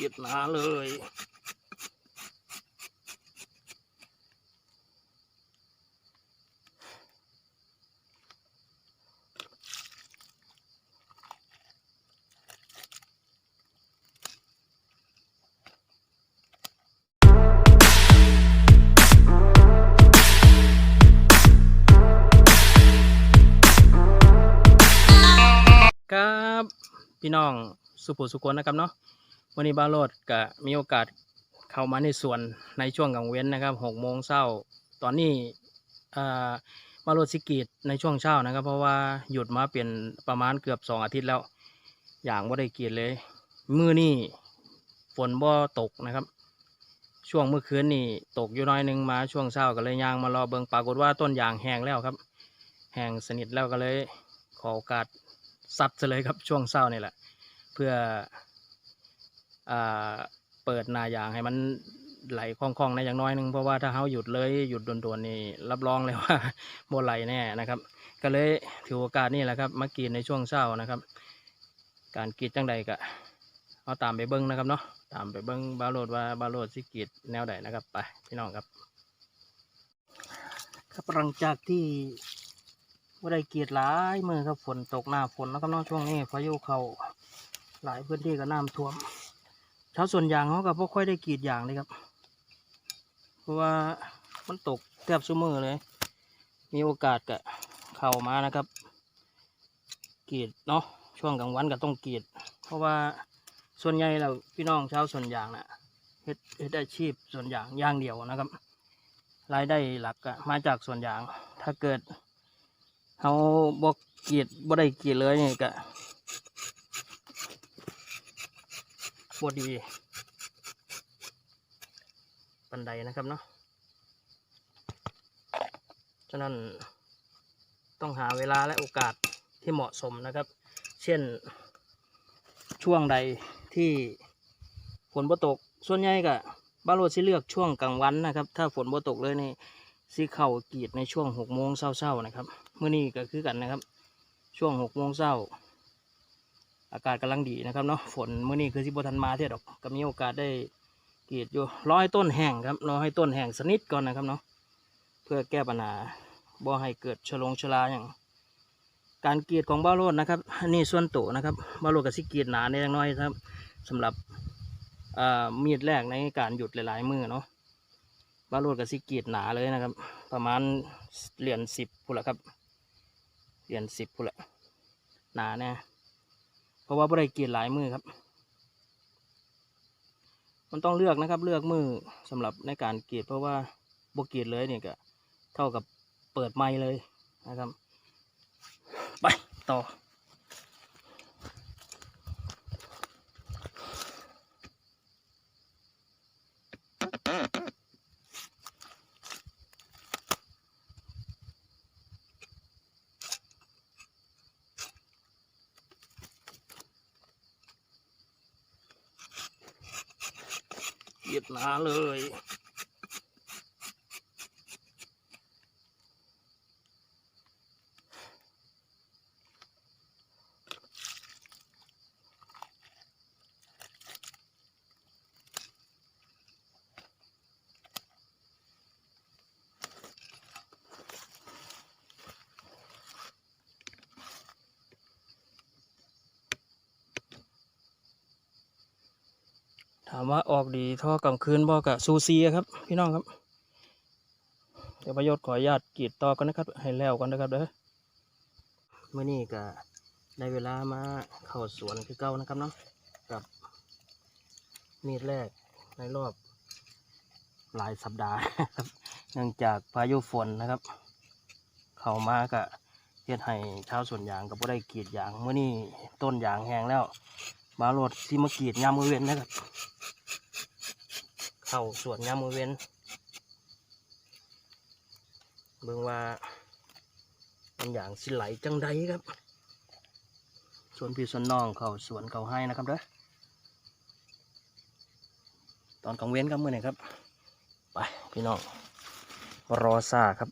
กียดหนาเลย ครับ พี่น้องสุภูสุคนนะครับเนาะ วันนี้บาโรดก็มีโอกาสเข้ามาในสวนในช่วงกลางเว้นนะครับหกโมงเช้าตอนนี้อ่าบาโรดสิกรีดในช่วงเช้านะครับ เพราะว่าหยุดมาเป็นประมาณเกือบสองอาทิตย์แล้ว อย่างว่าได้กรีดเลย มือนี่ฝนบ่ตกนะครับ ช่วงเมื่อคืนนี่ตกอยู่น้อยหนึงมาช่วงเช้าก็เลยยางมารอเบิงปรากฏว่าต้นยางแห้งแล้วครับ แห้งสนิทแล้วก็เลยขอโอกาสซัดเลยครับช่วงเศร้านี่แหละ เพื่อ เปิดนายางให้มันไหลคล่องๆในอย่างน้อยหนึงเพราะว่าถ้าเขาหยุดเลยหยุดด่วนๆนี่รับรองเลยว่าโมไหลแน่นะครับ ก็เลยถือโอกาสนี่แหละครับมากรีดในช่วงเช้านะครับ การกีดจังใดก็เอาตามไปเบิ้งนะครับเนาะตามไปเบิ้งบาโรดว่าบาโรดสิกีดแนวใดนะครับไปพี่น้องครับ ครับหลังจากที่ว่าได้กีดหลายมือครับฝนตกหน้าฝนแล้วก็นอกช่วงนี้พายุเขาหลายพื้นที่ก็น้ำท่วม ชาวส่วนยางเขาก็บ่ค่อยได้กรีดยางเลยครับ เพราะว่ามันตกแทบซุมือเลย มีโอกาสก็เข้ามานะครับกรีดเนาะช่วงกลางวันก็ต้องกรีด เพราะว่าส่วนใหญ่เราพี่น้องชาวส่วนยางน่ะเฮ็ดเฮ็ดอาชีพส่วนยางย่างเดียวนะครับ รายได้หลักก็มาจากส่วนยาง ถ้าเกิดเขาบอกกรีดบ่ได้กรีดเลยนี่ก็ บ่ดีปันใดนะครับเนาะฉะนั้นต้องหาเวลาและโอกาสที่เหมาะสมนะครับ เช่น ช่วงใดที่ฝนบ่ตก ส่วนใหญ่ก็บ้านโรดสิเลือกช่วงกลางวันนะครับ ถ้าฝนบ่ตกเลยนี่สิเข้ากรีดในช่วงหกโมงเช้าๆนะครับเมื่อนี้ก็คือกันนะครับ ช่วงหกโมงเช้า อากาศกำลังดีนะครับเนาะฝนเมื่อนี้คือสิบทันมาเท่ดอกก็มีโอกาสได้กรีดอยู่รอให้ต้นแห้งครับรอให้ต้นแห้งสนิทก่อนนะครับเนาะเพื่อแก้ปัญหาบ่ให้เกิดชะลงชลาอย่าง การกรีดของบ้าโรดนะครับอันนี้ส่วนโตนะครับบ้าโรดกับสิกรีดหนาในอย่างน้อยครับสำหรับมีดแรกในการหยุดหลายๆมือเนาะบ้าโรดกับสิกรีดหนาเลยนะครับ ประมาณเหรียญสิบพูนละครับเหรียญสิบพูนละหนาแน่เพ ราะว่าบริเกรีดหลายมือครับ มันต้องเลือกนะครับ เลือกมือสำหรับในการเกรีดเพราะว่าบกรีดเลยเนี่ยก็เท่ากับเปิดไม้เลยนะครับ ไปต่อ เหยียดหนาเลย ถามว่าออกดีท่อกลางคืนบอกกับซูซีครับ พี่น้องครับ เดี๋ยวประโยชน์ขออนุญาตกีดต่อกันนะครับ ให้แล้วกันนะครับเด้อเมื่อนี้ก็ได้เวลามาเข้าสวนคือเก่านะครับเนาะกับมีดแรกในรอบหลายสัปดาห์ครับ เนื่องจากพายุฝนนะครับ เข้ามาก็เฮ็ดให้ชาวสวนยางก็บ่ได้กรีดยางเมื่อนี้ต้นยางแห้งแล้ว มาโหลดที่มากรีดยามมือเว้นนะครับ เข้าสวนยามมือเว้นเบิ่งว่ามันอย่างสิไหลจังใดครับส่วนพี่ส่วนน้องเขาสวนเขาให้นะครับเด้อตอนกลางเว้นครับมื่อไหร่ครับ ไปพี่น้องรอซาครับ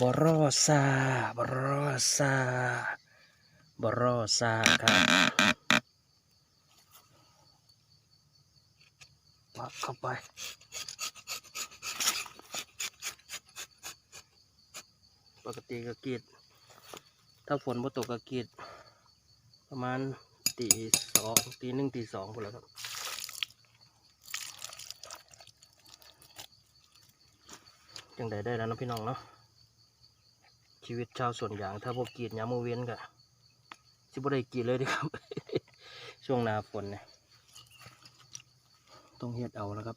บรอซาบรอซา บรอซาครับปักเข้าไปปกติก็กรีด ถ้าฝนบ่ตกก็กรีด ประมาณตีสองตีหนึ่งตีสองพอแล้วครับจังใดได้แล้วนะพี่น้องเนาะชีวิตชาวสวนยาง ถ้าพวกกรีดยามมือเว้นก็ สิบ่ได้กรีเลยดิครับ ช่วงหน้าฝนเนี่ยต้องเฮ็ดเอาแล้วครับ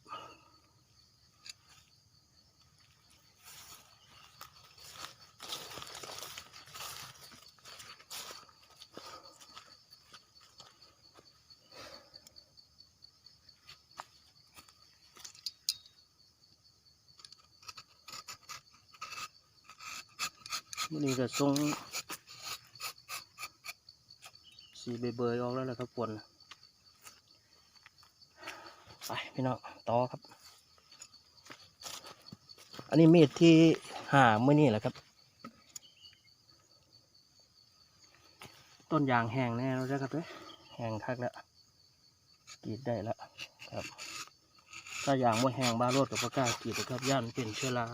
วันนี้ก็ทรง สีเบเบยๆออกแล้วแหละครับฝนไปพี่น้องต่อครับ อันนี้มีดที่หาเมื่อนี้แหละครับ ต้นยางแห้งแน่แล้วนะครับเด้อแห้งคักแล้วกรีดได้แล้วครับ ถ้ายางว่าแห้งบ้าโรดกับปากกล้ากรีดนะครับย่านเป็นเชื้อรา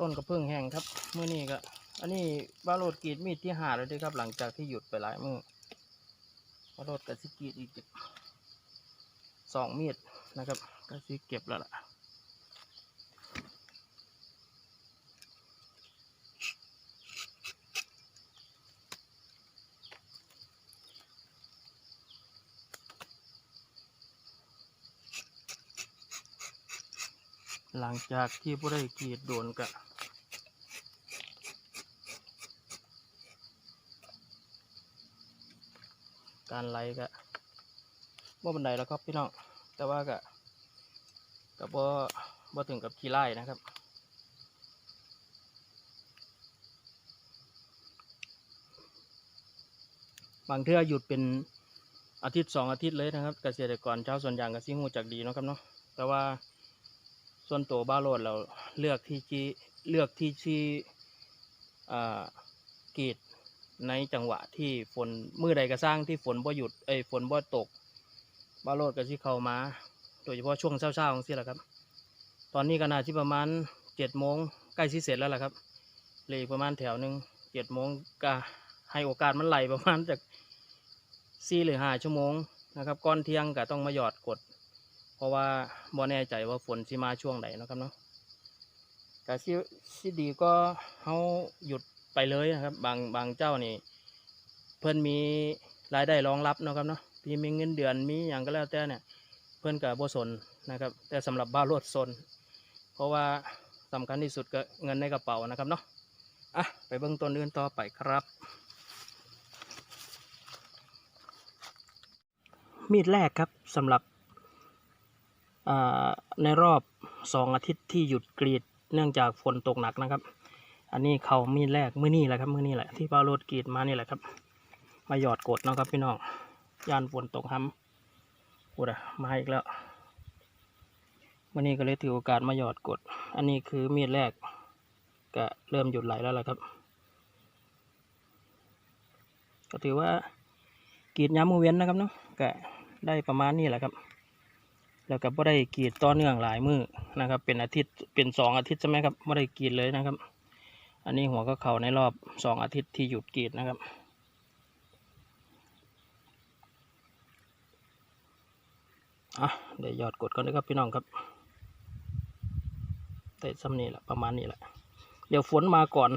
ต้นกระเพื่องแห้งครับเมื่อนี้ก็อันนี้บาโรดกรีดมีดที่หาแล้วด้วยครับ หลังจากที่หยุดไปหลายมือบาโรดกับสิกรีดอีกสองมีดนะครับก็สิเก็บแล้วล่ะหลังจากที่ผู้ได้กรีดโดนกะ การไล่ก็บ่บันไดแล้วครับพี่น้องแต่ว่าก็กับบ่บ่ถึงกับขี้ไล่นะครับบางเทื่อหยุดเป็นอาทิตย์สองอาทิตย์เลยนะครับ เกษตรกรชาวสวนยางก็ซิงูจากดีเนาะครับเนาะแต่ว่าส่วนตัวบ้าโรดเราเลือกที่จีเลือกที่ที่อ่ากีด ในจังหวะที่ฝนมือใดก็สร้างที่ฝนบ่หยุดเอ้ยฝนบ่ตกบ้าโรดก็ที่เข้ามา โดยเฉพาะช่วงเช้าๆของสิแหละครับ ตอนนี้ก็น่าที่ประมาณเจ็ดโมงใกล้สิเสร็จแล้วล่ะครับเหลืออีกประมาณแถวหนึ่งเจ็ดโมงก็ให้โอกาสมันไหลประมาณจากสี่หรือห้าชั่วโมงนะครับก่อนเที่ยงก็ต้องมาหยอดกด เพราะว่าบ่แน่ใจว่าฝนสิมาช่วงไหนนะครับเนาะก็สิสิดีก็เฮาหยุด ไปเลยนะครับ บางบางเจ้านี่ เพิ่อนมีรายได้รองรับเนาะครับเนาะพี่มีเงินเดือนมีอย่างก็แล้วแต่เนี่ย เพิ่อนก็บ่สนนะครับ แต่สำหรับบ้ารวโลดสนเพราะว่าสำคัญที่สุดก็เงินในกระเป๋านะครับเนาะอะไปเบิ่งต้นอื่นต่อไปครับ มีดแรกครับสำหรับอ่าในรอบสองอาทิตย์ที่หยุดกรีดเนื่องจากฝนตกหนักนะครับ อันนี้เขามีดแรกมื้อนี้แหละครับมื้อนี้แหละที่บ้าโลดกรีดมานี่แหละครับ มาหยอดกดเนาะครับพี่น้องยานฝนตกห้ำกูดอะมาอีกแล้ววันนี้ก็เลยถือโอกาสมาหยอดกด อันนี้คือมีดแรก ก็เริ่มหยุดไหลแล้วล่ะครับ ก็ถือว่ากรีดย้ำมือเว้นนะครับเนาะก็ได้ประมาณนี้แหละครับ แล้วก็บ่ได้กรีดต่อเนื่องหลายมือนะครับ เป็นอาทิตย์เป็นสองอาทิตย์ใช่ไหมครับไม่ได้กรีดเลยนะครับ อันนี้หัวก็เข่าในรอบสองอาทิตย์ที่หยุดกรีดนะครับ อะเดี๋ยวยอดกดก่อนนะครับพี่น้องครับแต่ซ้ำนี่แหละประมาณนี้แหละ เดี๋ยวฝนมาก่อน